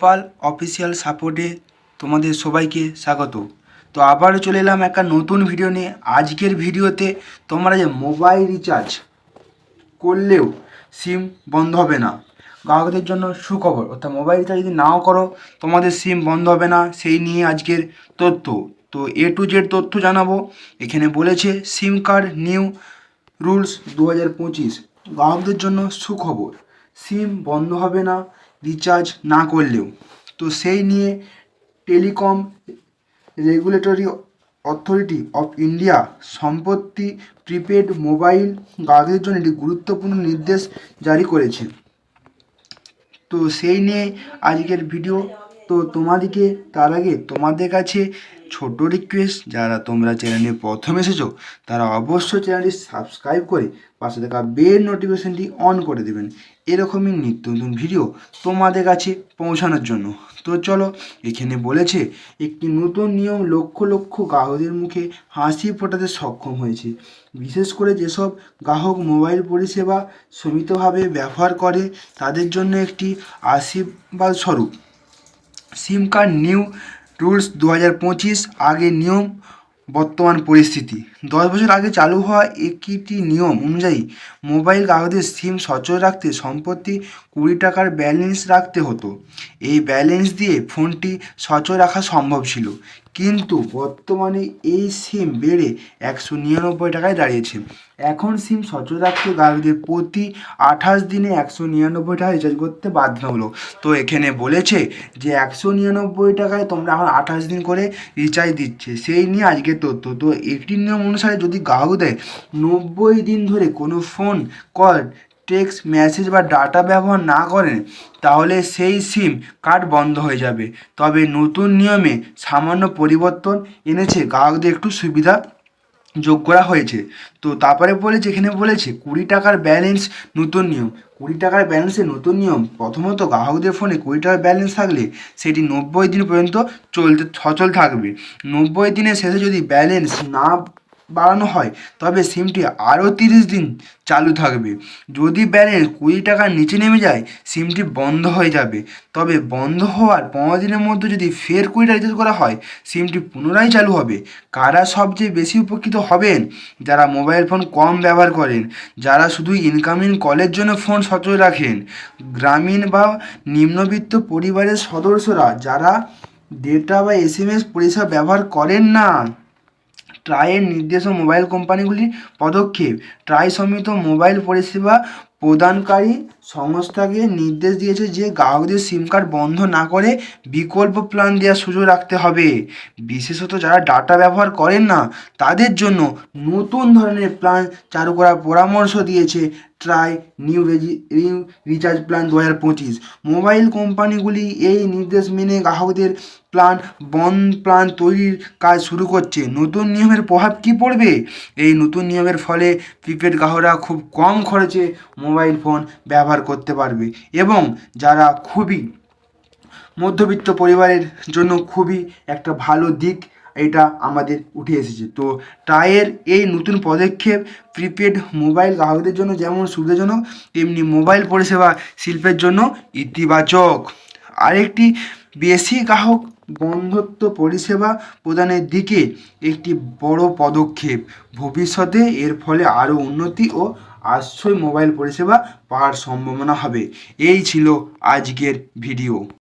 পাল official সাপোর্টে তোমাদের সবাইকে স্বাগত। তো আবারও চলে এলাম একটা নতুন ভিডিও নিয়ে। আজকের ভিডিওতে তোমরা যে মোবাইল রিচার্জ করলেও সিম বন্ধ হবে না, গ্রাহকদের জন্য সুখবর। অর্থাৎ মোবাইল রিচার্জ যদি নাও করো, তোমাদের সিম বন্ধ হবে না। সেই নিয়ে আজকের তথ্য। তো এ টু জেড তথ্য জানাব। এখানে বলেছে, সিম কার্ড নিউ রুলস দু হাজার পঁচিশ। গ্রাহকদের জন্য সুখবর। সিম বন্ধ হবে না। রিচার্জ না করলেও। তো সেই নিয়ে telecom regulatory authority of India সম্পত্তি প্রিপেড মোবাইল গ্রাহকদের জন্য একটি গুরুত্বপূর্ণ নির্দেশ জারি করেছে। তো সেই নিয়ে আজকের ভিডিও তো তোমাদেরকে তার আগে তোমাদের কাছে ছোট রিকোয়েস্ট যারা তোমরা চ্যানেলে প্রথম এসেছ, তারা অবশ্যই চ্যানেলটি সাবস্ক্রাইব করে পাশে থাকা বেল নোটিফিকেশনটি অন করে দেবেন। এরকমই নিত্য নতুন ভিডিও তোমাদের কাছে পৌঁছানোর জন্য। তো চলো, এখানে বলেছে, একটি নতুন নিয়ম লক্ষ লক্ষ গ্রাহকদের মুখে হাসি ফোটাতে সক্ষম হয়েছে। বিশেষ করে যেসব গ্রাহক মোবাইল পরিষেবা সীমিতভাবে ব্যবহার করে, তাদের জন্য একটি আশীর্বাদ স্বরূপ সিম কার্ড নিউ রুলস দু হাজার পঁচিশ, আগে নিয়ম, বর্তমান পরিস্থিতি। দশ বছর আগে চালু হওয়া একটি নিয়ম অনুযায়ী মোবাইল গ্রাহকদের সিম সচল রাখতে সম্প্রতি কুড়ি টাকার ব্যালেন্স রাখতে হতো। এই ব্যালেন্স দিয়ে ফোনটি সচল রাখা সম্ভব ছিল। কিন্তু বর্তমানে এই সিম বেড়ে একশো নিরানব্বই টাকায় দাঁড়িয়েছে। এখন সিম সচল রাখতে গ্রাহকদের প্রতি আঠাশ দিনে একশো নিরানব্বই টাকা রিচার্জ করতে বাধ্যতামূলক তো এখানে বলেছে যে একশো নিরানব্বই টাকায় তোমরা এখন আঠাশ দিন করে রিচার্জ দিচ্ছে। সেই নিয়ে আজকে তথ্য। তো একটি নিয়ম অনুসারে যদি গ্রাহকদের নব্বই দিন ধরে কোনো ফোন কল টেক্সট মেসেজ বা ডাটা ব্যবহার না করেন, তাহলে সেই সিম কার্ড বন্ধ হয়ে যাবে। তবে নতুন নিয়মে সামান্য পরিবর্তন এনেছে, গ্রাহকদের একটু সুবিধা যোগ করা হয়েছে। তো তারপরে বলেছে, এখানে বলেছে, কুড়ি টাকার ব্যালেন্স নতুন নিয়ম। কুড়ি টাকার ব্যালেন্সের নতুন নিয়ম, প্রথমত গ্রাহকদের ফোনে কুড়ি টাকার ব্যালেন্স থাকলে সেটি নব্বই দিন পর্যন্ত চলতে সচল থাকবে। নব্বই দিনের শেষে যদি ব্যালেন্স না বাড়ানো হয়, তবে সিমটি আরও তিরিশ দিন চালু থাকবে। যদি ব্যালেন্স কুড়ি টাকার নিচে নেমে যায়, সিমটি বন্ধ হয়ে যাবে। তবে বন্ধ হওয়ার পনেরো দিনের মধ্যে যদি ফের কুড়ি টাকা রিচার্জ করা হয়, সিমটি পুনরায় চালু হবে। কারা সবচেয়ে বেশি উপকৃত হবেন? যারা মোবাইল ফোন কম ব্যবহার করেন, যারা শুধু ইনকামিং কলের জন্য ফোন সচল রাখেন। গ্রামীণ বা নিম্নবিত্ত পরিবারের সদস্যরা, যারা ডেটা বা এস এম এস পরিষেবা ব্যবহার করেন না। ট্রাইয়ের নির্দেশ ও মোবাইল কোম্পানিগুলির পদক্ষেপ। ট্রাই সমিত মোবাইল পরিষেবা প্রদানকারী সংস্থাকে নির্দেশ দিয়েছে যে গ্রাহকদের সিম কার্ড বন্ধ না করে বিকল্প প্ল্যান দেওয়ার সুযোগ রাখতে হবে। বিশেষত যারা ডাটা ব্যবহার করেন না, তাদের জন্য নতুন ধরনের প্ল্যান চালু করার পরামর্শ দিয়েছে ট্রাই নিউ রেজি নিউ রিচার্জ প্ল্যান দু হাজার পঁচিশ মোবাইল কোম্পানিগুলি এই নির্দেশ মেনে গ্রাহকদের প্ল্যান বন প্ল্যান তৈরির কাজ শুরু করছে। নতুন নিয়মের প্রভাব কী পড়বে? এই নতুন নিয়মের ফলে প্রিপেড গ্রাহকরা খুব কম খরচে মোবাইল ফোন ব্যবহার করতে পারবে এবং যারা খুবই মধ্যবিত্ত পরিবারের জন্য খুবই একটা ভালো দিক এটা আমাদের উঠে এসেছে। তো টায়ের এই নতুন পদক্ষেপ প্রিপেড মোবাইল গ্রাহকদের জন্য যেমন সুবিধাজনক, তেমনি মোবাইল পরিষেবা শিল্পের জন্য ইতিবাচক। আরেকটি বেশি গ্রাহক বন্ধুত্ব পরিষেবা প্রদানের দিকে একটি বড় পদক্ষেপ। ভবিষ্যতে এর ফলে আরও উন্নতি ও আশ্রয় মোবাইল পরিষেবা পাওয়ার সম্ভাবনা হবে। এই ছিল আজকের ভিডিও।